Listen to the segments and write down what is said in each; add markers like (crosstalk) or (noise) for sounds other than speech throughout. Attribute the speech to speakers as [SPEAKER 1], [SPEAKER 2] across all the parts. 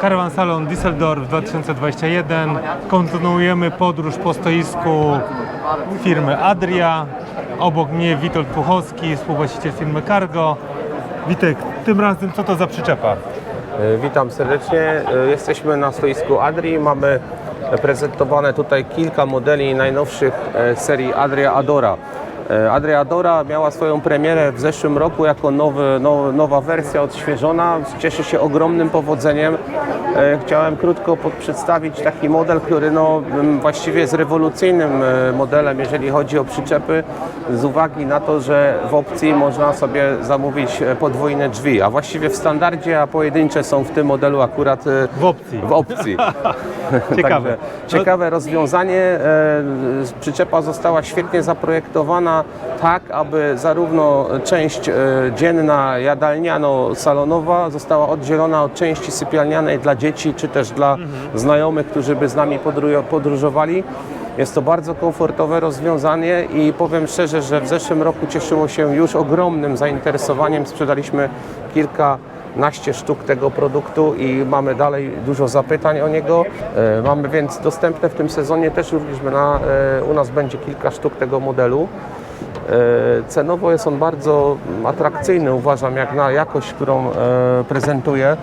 [SPEAKER 1] Caravan Salon Düsseldorf 2021. Kontynuujemy podróż po stoisku firmy Adria. Obok mnie Witold Puchowski, współwłaściciel firmy Cargo. Witek, tym razem co to za przyczepa?
[SPEAKER 2] E, Witam serdecznie. E, Jesteśmy na stoisku Adri. Mamy prezentowane tutaj kilka modeli najnowszych e, serii Adria Adora. E, Adria Adora miała swoją premierę w zeszłym roku jako nowy, now, nowa wersja odświeżona. Cieszy się ogromnym powodzeniem. E, Chciałem krótko przedstawić taki model, który no, właściwie jest rewolucyjnym e, modelem, jeżeli chodzi o przyczepy, z uwagi na to, że w opcji można sobie zamówić podwójne drzwi, a właściwie w standardzie, a pojedyncze są w tym modelu akurat
[SPEAKER 1] W opcji.
[SPEAKER 2] w opcji.
[SPEAKER 1] Ciekawe. (laughs)
[SPEAKER 2] Także ciekawe rozwiązanie. E, Przyczepa została świetnie zaprojektowana tak, aby zarówno część e, dzienna, jadalniano-salonowa została oddzielona od części sypialnianej dla dzieci, czy też dla znajomych, którzy by z nami podróżowali. Jest to bardzo komfortowe rozwiązanie i powiem szczerze, że w zeszłym roku cieszyło się już ogromnym zainteresowaniem. Sprzedaliśmy kilka naście sztuk tego produktu i mamy dalej dużo zapytań o niego. E, Mamy więc dostępne w tym sezonie też również na, e, u nas będzie kilka sztuk tego modelu. E, Cenowo jest on bardzo atrakcyjny, uważam, jak na jakość, którą e, prezentuje.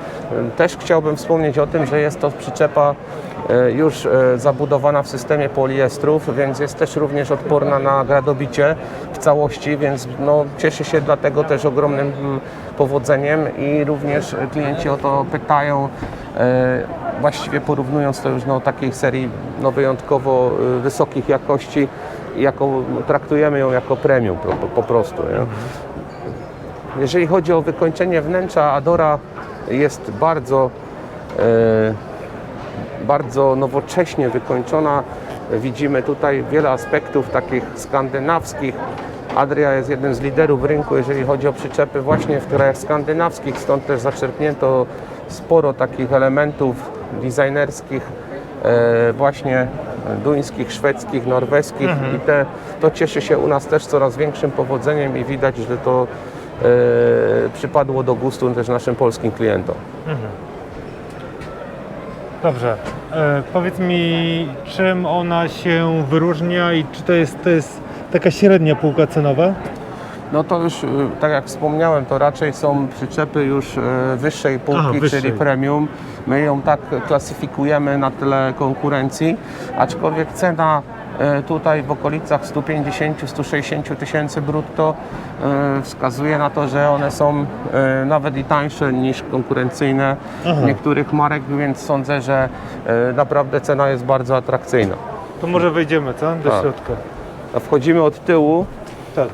[SPEAKER 2] Też chciałbym wspomnieć o tym, że jest to przyczepa e, już zabudowana w systemie poliestrów, więc jest też również odporna na gradobicie w całości, więc no, cieszy się dlatego też ogromnym mm, powodzeniem i również klienci o to pytają, właściwie porównując to już do takiej serii no, wyjątkowo wysokich jakości, jako, traktujemy ją jako premium po, po, prostu. Nie? Jeżeli chodzi o wykończenie wnętrza, Adora jest bardzo, e, bardzo nowocześnie wykończona. Widzimy tutaj wiele aspektów takich skandynawskich. Adria jest jednym z liderów rynku, jeżeli chodzi o przyczepy właśnie w krajach skandynawskich, stąd też zaczerpnięto sporo takich elementów designerskich, właśnie duńskich, szwedzkich, norweskich i te, to cieszy się u nas też coraz większym powodzeniem i widać, że to e, przypadło do gustu też naszym polskim klientom.
[SPEAKER 1] Dobrze. E, powiedz mi, czym ona się wyróżnia i czy to jest, to jest taka średnia półka cenowa?
[SPEAKER 2] No to już, y, tak jak wspomniałem, to raczej są przyczepy już y, wyższej półki,
[SPEAKER 1] wyższej.
[SPEAKER 2] czyli premium. My ją tak klasyfikujemy na tyle konkurencji, aczkolwiek cena y, tutaj w okolicach 150-160 tysięcy brutto y, wskazuje na to, że one są y, nawet i tańsze niż konkurencyjne
[SPEAKER 1] Aha.
[SPEAKER 2] niektórych marek, więc sądzę, że y, naprawdę cena jest bardzo atrakcyjna.
[SPEAKER 1] To może wejdziemy, co? Do
[SPEAKER 2] Tak.
[SPEAKER 1] środka.
[SPEAKER 2] A wchodzimy od tyłu.
[SPEAKER 1] Tak.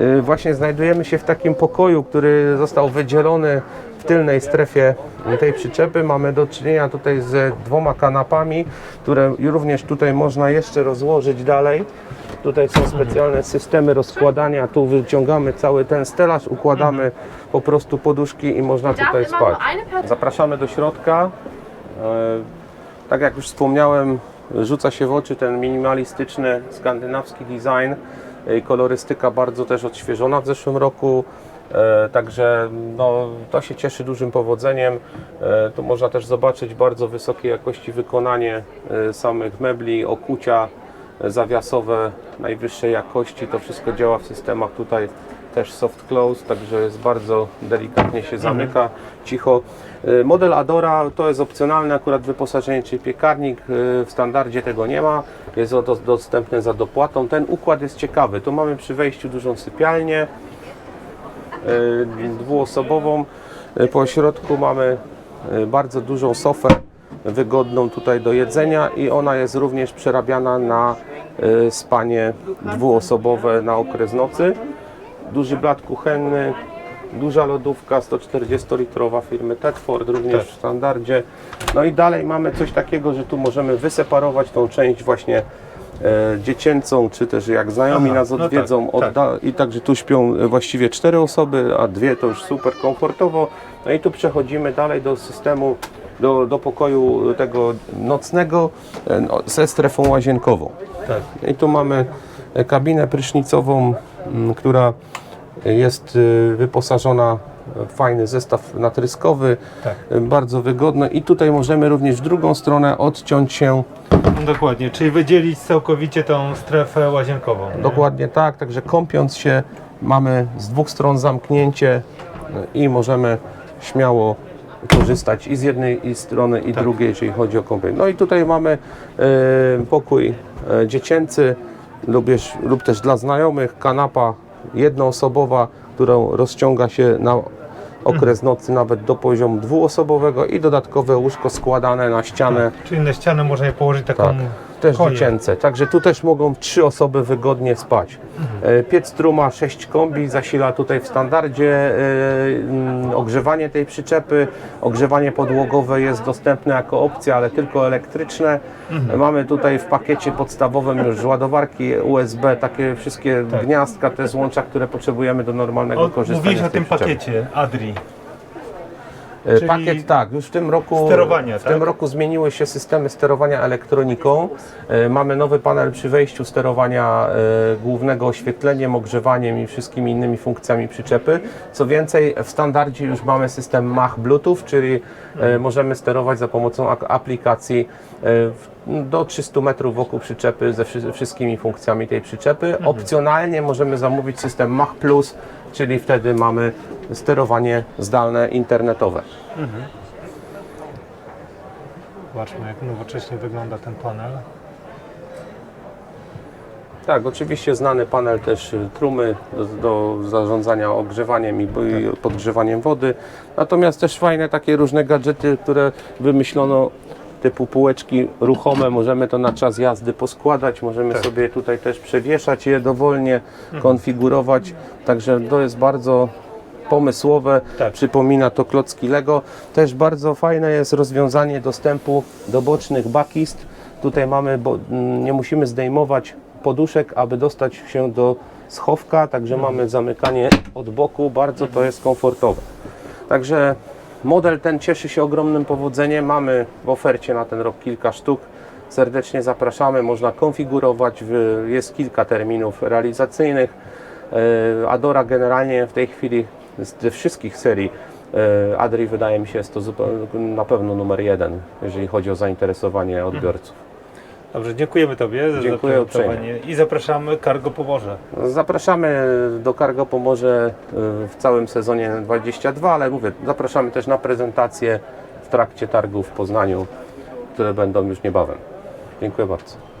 [SPEAKER 2] Y, Właśnie znajdujemy się w takim pokoju, który został wydzielony w tylnej strefie tej przyczepy. Mamy do czynienia tutaj z dwoma kanapami, które również tutaj można jeszcze rozłożyć dalej. Tutaj są specjalne systemy rozkładania. Tu wyciągamy cały ten stelaż, układamy po prostu poduszki i można tutaj spać. Zapraszamy do środka. E, Tak jak już wspomniałem, rzuca się w oczy ten minimalistyczny skandynawski design. Kolorystyka bardzo też odświeżona w zeszłym roku. E, Także no, to się cieszy dużym powodzeniem. E, Tu można też zobaczyć bardzo wysokiej jakości wykonanie e, samych mebli, okucia zawiasowe najwyższej jakości. To wszystko działa w systemach tutaj też soft close, także jest bardzo delikatnie się zamyka, cicho. Y, Model Adora to jest opcjonalne akurat wyposażenie, czyli piekarnik. y, W standardzie tego nie ma, jest dostępne za dopłatą. Ten układ jest ciekawy. Tu mamy przy wejściu dużą sypialnię y, dwuosobową. Po środku mamy bardzo dużą sofę wygodną tutaj do jedzenia i ona jest również przerabiana na y, spanie dwuosobowe na okres nocy. Duży blat kuchenny, duża lodówka 140-litrowa firmy Tedford, również w standardzie. No i dalej mamy coś takiego, że tu możemy wyseparować tą część właśnie e, dziecięcą, czy też jak znajomi
[SPEAKER 1] Aha,
[SPEAKER 2] nas
[SPEAKER 1] no tak,
[SPEAKER 2] odwiedzą
[SPEAKER 1] tak.
[SPEAKER 2] odda- i także tu śpią e, właściwie cztery osoby, a dwie to już super komfortowo. No i tu przechodzimy dalej do systemu, do, do pokoju tego nocnego e, no, ze strefą łazienkową.
[SPEAKER 1] Tak.
[SPEAKER 2] I tu mamy kabinę prysznicową, m, która jest y, wyposażona fajny zestaw natryskowy,
[SPEAKER 1] Tak.
[SPEAKER 2] e, bardzo wygodny i tutaj możemy również w drugą stronę odciąć się
[SPEAKER 1] No dokładnie, czyli wydzielić całkowicie tą strefę łazienkową. nie?
[SPEAKER 2] dokładnie tak, także kąpiąc się mamy z dwóch stron zamknięcie e, i możemy śmiało korzystać i z jednej i strony i drugiej, jeżeli chodzi o kąpiel. No i tutaj mamy e, pokój e, dziecięcy lubież, lub też dla znajomych, kanapa jednoosobowa, którą rozciąga się na okres nocy nawet do poziomu dwuosobowego i dodatkowe łóżko składane na ścianę.
[SPEAKER 1] Czyli na ścianę można je położyć taką
[SPEAKER 2] Tak, też
[SPEAKER 1] koję.
[SPEAKER 2] dziecięce. Także tu też mogą trzy osoby wygodnie spać. E, Piec truma 6 kombi zasila tutaj w standardzie e, mm, ogrzewanie tej przyczepy. Ogrzewanie podłogowe jest dostępne jako opcja, ale tylko elektryczne. Mamy tutaj w pakiecie podstawowym już ładowarki USB, takie wszystkie gniazdka, te złącza, które potrzebujemy do normalnego
[SPEAKER 1] O,
[SPEAKER 2] korzystania
[SPEAKER 1] mówiłeś o tym
[SPEAKER 2] przyczepy.
[SPEAKER 1] pakiecie Adri.
[SPEAKER 2] E,
[SPEAKER 1] Czyli
[SPEAKER 2] Pakiet tak, już w tym roku
[SPEAKER 1] sterowania,
[SPEAKER 2] w
[SPEAKER 1] tak?
[SPEAKER 2] tym roku zmieniły się systemy sterowania elektroniką. E, Mamy nowy panel przy wejściu sterowania e, głównego oświetleniem, ogrzewaniem i wszystkimi innymi funkcjami przyczepy. Co więcej, w standardzie już mamy system Mach Bluetooth, czyli e, możemy sterować za pomocą aplikacji do 300 metrów wokół przyczepy ze wszy- wszystkimi funkcjami tej przyczepy. Opcjonalnie możemy zamówić system Mach Plus, czyli wtedy mamy sterowanie zdalne internetowe.
[SPEAKER 1] Zobaczmy jak nowocześnie wygląda ten panel.
[SPEAKER 2] Tak, oczywiście znany panel też y, trumy do, do zarządzania ogrzewaniem i podgrzewaniem wody. Natomiast też fajne takie różne gadżety, które wymyślono typu półeczki ruchome, możemy to na czas jazdy poskładać, możemy sobie tutaj też przewieszać je dowolnie, konfigurować. Także to jest bardzo pomysłowe,
[SPEAKER 1] Tak.
[SPEAKER 2] przypomina to klocki Lego. Też bardzo fajne jest rozwiązanie dostępu do bocznych bakist. Tutaj mamy, bo, mm, nie musimy zdejmować poduszek, aby dostać się do schowka, także mamy zamykanie od boku, bardzo to jest komfortowe. Także model ten cieszy się ogromnym powodzeniem. Mamy w ofercie na ten rok kilka sztuk. Serdecznie zapraszamy, można konfigurować, jest kilka terminów realizacyjnych. E, Adora generalnie w tej chwili z tych wszystkich serii e, Adri wydaje mi się jest to na pewno numer jeden, jeżeli chodzi o zainteresowanie odbiorców.
[SPEAKER 1] Dobrze, dziękujemy Tobie za
[SPEAKER 2] Dziękuję
[SPEAKER 1] zaprezentowanie i zapraszamy Cargo Pomorze.
[SPEAKER 2] Zapraszamy do Cargo Pomorze e, w całym sezonie 22, ale mówię, zapraszamy też na prezentacje w trakcie targów w Poznaniu, które będą już niebawem. Dziękuję bardzo.